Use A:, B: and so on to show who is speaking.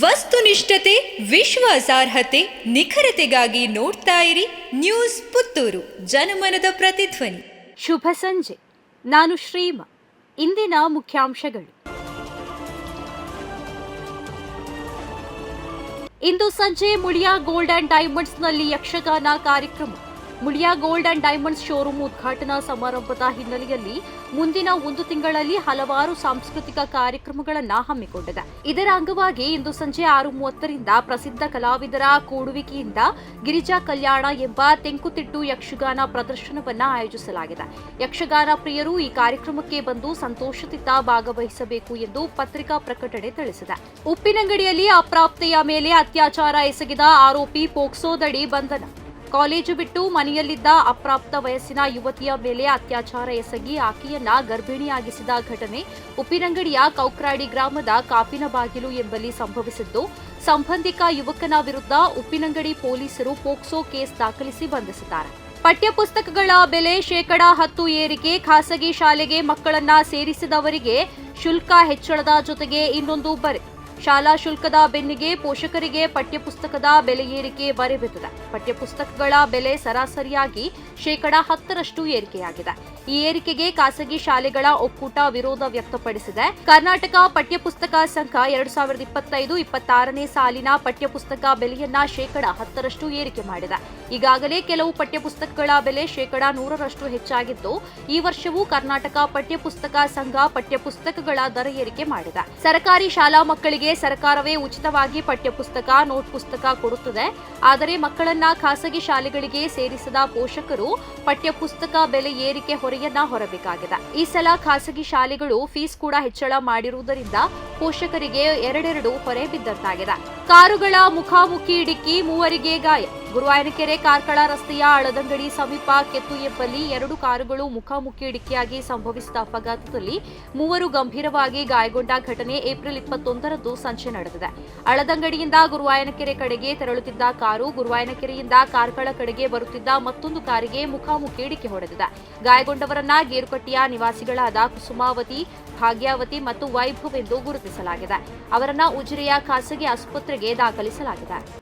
A: ವಸ್ತುನಿಷ್ಠತೆ, ವಿಶ್ವಾಸಾರ್ಹತೆ, ನಿಖರತೆಗಾಗಿ ನೋಡ್ತಾ ಇರಿ ನ್ಯೂಸ್ ಪುತ್ತೂರು, ಜನಮನದ ಪ್ರತಿಧ್ವನಿ.
B: ಶುಭ ಸಂಜೆ. ನಾನು ಶ್ರೀಮ. ಇಂದಿನ ಮುಖ್ಯಾಂಶಗಳು. ಇಂದು ಸಂಜೆ ಮುಳಿಯಾ ಗೋಲ್ಡ್ ಅಂಡ್ ಡೈಮಂಡ್ಸ್ನಲ್ಲಿ ಯಕ್ಷಗಾನ ಕಾರ್ಯಕ್ರಮ. Muliya gold and diamonds showroom ಉದ್ಘಾಟನಾ ಸಮಾರಂಭದ ಹಿನ್ನೆಲೆಯಲ್ಲಿ ಮುಂದಿನ ಒಂದು ತಿಂಗಳಲ್ಲಿ ಹಲವಾರು ಸಾಂಸ್ಕೃತಿಕ ಕಾರ್ಯಕ್ರಮಗಳನ್ನು ಹಮ್ಮಿಕೊಂಡಿದೆ. ಇದರ ಅಂಗವಾಗಿ ಇಂದು ಸಂಜೆ ಆರು ಮೂವತ್ತರಿಂದ ಪ್ರಸಿದ್ಧ ಕಲಾವಿದರ ಕೂಡುವಿಕೆಯಿಂದ ಗಿರಿಜಾ ಕಲ್ಯಾಣ ಎಂಬ ತೆಂಕುತಿಟ್ಟು ಯಕ್ಷಗಾನ ಪ್ರದರ್ಶನವನ್ನು ಆಯೋಜಿಸಲಾಗಿದೆ. ಯಕ್ಷಗಾನ ಪ್ರಿಯರು ಈ ಕಾರ್ಯಕ್ರಮಕ್ಕೆ ಬಂದು ಸಂತೋಷದಿಂದ ಭಾಗವಹಿಸಬೇಕು ಎಂದು ಪತ್ರಿಕಾ ಪ್ರಕಟಣೆ ತಿಳಿಸಿದೆ. ಉಪ್ಪಿನಂಗಡಿಯಲ್ಲಿ ಅಪ್ರಾಪ್ತೆಯ ಮೇಲೆ ಅತ್ಯಾಚಾರ ಎಸಗಿದ ಆರೋಪಿ ಪೋಕ್ಸೋದಡಿ ಬಂಧನ. ಕಾಲೇಜು ಬಿಟ್ಟು ಮನೆಯಲ್ಲಿದ್ದ ಅಪ್ರಾಪ್ತ ವಯಸ್ಸಿನ ಯುವತಿಯ ಮೇಲೆ ಅತ್ಯಾಚಾರ ಎಸಗಿ ಆಕೆಯನ್ನ ಗರ್ಭಿಣಿಯಾಗಿಸಿದ ಘಟನೆ ಉಪ್ಪಿನಂಗಡಿಯ ಕೌಕ್ರಾಡಿ ಗ್ರಾಮದ ಕಾಪಿನ ಬಾಗಿಲು ಎಂಬಲ್ಲಿ ಸಂಭವಿಸಿದ್ದು, ಸಂಬಂಧಿಕ ಯುವಕನ ವಿರುದ್ಧ ಉಪ್ಪಿನಂಗಡಿ ಪೊಲೀಸರು ಪೋಕ್ಸೋ ಕೇಸ್ ದಾಖಲಿಸಿ ಬಂಧಿಸಿದ್ದಾರೆ. ಪಠ್ಯಪುಸ್ತಕಗಳ ಬೆಲೆ ಶೇಕಡಾ ಹತ್ತು ಏರಿಕೆ, ಖಾಸಗಿ ಶಾಲೆಗೆ ಮಕ್ಕಳನ್ನ ಸೇರಿಸಿದವರಿಗೆ ಶುಲ್ಕ ಹೆಚ್ಚಳದ ಜೊತೆಗೆ ಇನ್ನೊಂದು ಬರೆ ಶಾಲಾ ಶುಲ್ಕದ ಬೆನ್ನಿಗೆ ಪೋಷಕರಿಗೆ ಪಠ್ಯಪುಸ್ತಕದ ಬೆಲೆ ಏರಿಕೆ ಬರೆಬಿದ್ದಿದೆ. ಪಠ್ಯಪುಸ್ತಕಗಳ ಬೆಲೆ ಸರಾಸರಿಯಾಗಿ ಶೇಕಡಾ ಹತ್ತರಷ್ಟು ಏರಿಕೆಯಾಗಿದೆ. ಈ ಏರಿಕೆಗೆ ಖಾಸಗಿ ಶಾಲೆಗಳ ಒಕ್ಕೂಟ ವಿರೋಧ ವ್ಯಕ್ತಪಡಿಸಿದೆ. ಕರ್ನಾಟಕ ಪಠ್ಯಪುಸ್ತಕ ಸಂಘ ಎರಡು ಸಾವಿರದ ಇಪ್ಪತ್ತೈದು ಇಪ್ಪತ್ತಾರನೇ ಸಾಲಿನ ಪಠ್ಯಪುಸ್ತಕ ಬೆಲೆಯನ್ನ ಶೇಕಡಾ ಹತ್ತರಷ್ಟು ಏರಿಕೆ ಮಾಡಿದೆ. ಈಗಾಗಲೇ ಕೆಲವು ಪಠ್ಯಪುಸ್ತಕಗಳ ಬೆಲೆ ಶೇಕಡಾ ನೂರರಷ್ಟು ಹೆಚ್ಚಾಗಿದ್ದು, ಈ ವರ್ಷವೂ ಕರ್ನಾಟಕ ಪಠ್ಯಪುಸ್ತಕ ಸಂಘ ಪಠ್ಯಪುಸ್ತಕಗಳ ದರ ಏರಿಕೆ ಮಾಡಿದೆ. ಸರ್ಕಾರಿ ಶಾಲಾ ಮಕ್ಕಳಿಗೆ ಸರ್ಕಾರವೇ ಉಚಿತವಾಗಿ ಪಠ್ಯಪುಸ್ತಕ, ನೋಟ್ ಪುಸ್ತಕ ಕೊಡುತ್ತದೆ. ಆದರೆ ಮಕ್ಕಳನ್ನ ಖಾಸಗಿ ಶಾಲೆಗಳಿಗೆ ಸೇರಿಸದ ಪೋಷಕರು ಪಠ್ಯಪುಸ್ತಕ ಬೆಲೆ ಏರಿಕೆ ಹೊರೆಯನ್ನ ಹೊರಬೇಕಾಗಿದೆ. ಈ ಸಲ ಖಾಸಗಿ ಶಾಲೆಗಳು ಫೀಸ್ ಕೂಡ ಹೆಚ್ಚಳ ಮಾಡಿರುವುದರಿಂದ ಪೋಷಕರಿಗೆ ಎರಡೆರಡು ಹೊರೆ ಬಿದ್ದಂತಾಗಿದೆ. ಕಾರುಗಳ ಮುಖಾಮುಖಿ ಡಿಕ್ಕಿ ಮೂವರಿಗೆ ಗಾಯ ಗುರುವಾಯನಕೆರೆ ಕಾರ್ಕಳ ರಸ್ತೆಯ ಅಳದಂಗಡಿ ಸಮೀಪ ಕೆತ್ತು ಎಂಬಲ್ಲಿ ಎರಡು ಕಾರುಗಳು ಮುಖಾಮುಖಿ ಡಿಕ್ಕಿಯಾಗಿ ಸಂಭವಿಸಿದ ಅಪಘಾತದಲ್ಲಿ ಮೂವರು ಗಂಭೀರವಾಗಿ ಗಾಯಗೊಂಡ ಘಟನೆ ಏಪ್ರಿಲ್ ಇಪ್ಪತ್ತೊಂದರಂದು ಸಂಜೆ ನಡೆದಿದೆ. ಅಳದಂಗಡಿಯಿಂದ ಗುರುವಾಯನಕೆರೆ ಕಡೆಗೆ ತೆರಳುತ್ತಿದ್ದ ಕಾರು ಗುರುವಾಯನಕೆರೆಯಿಂದ ಕಾರ್ಕಳ ಕಡೆಗೆ ಬರುತ್ತಿದ್ದ ಮತ್ತೊಂದು ಕಾರಿಗೆ ಮುಖಾಮುಖಿ ಡಿಕ್ಕಿ ಹೊಡೆದಿದೆ. ಗಾಯಗೊಂಡವರನ್ನ ಗೇರುಕಟ್ಟಿಯ ನಿವಾಸಿಗಳಾದ ಕುಸುಮಾವತಿ, ಭಾಗ್ಯಾವತಿ ಮತ್ತು ವೈಭವ್ ಎಂದು ಗುರುತಿಸಲಾಗಿದೆ. ಅವರನ್ನ ಉಜಿರೆಯ ಖಾಸಗಿ ಆಸ್ಪತ್ರೆಗೆ ದಾಖಲಿಸಲಾಗಿದೆ.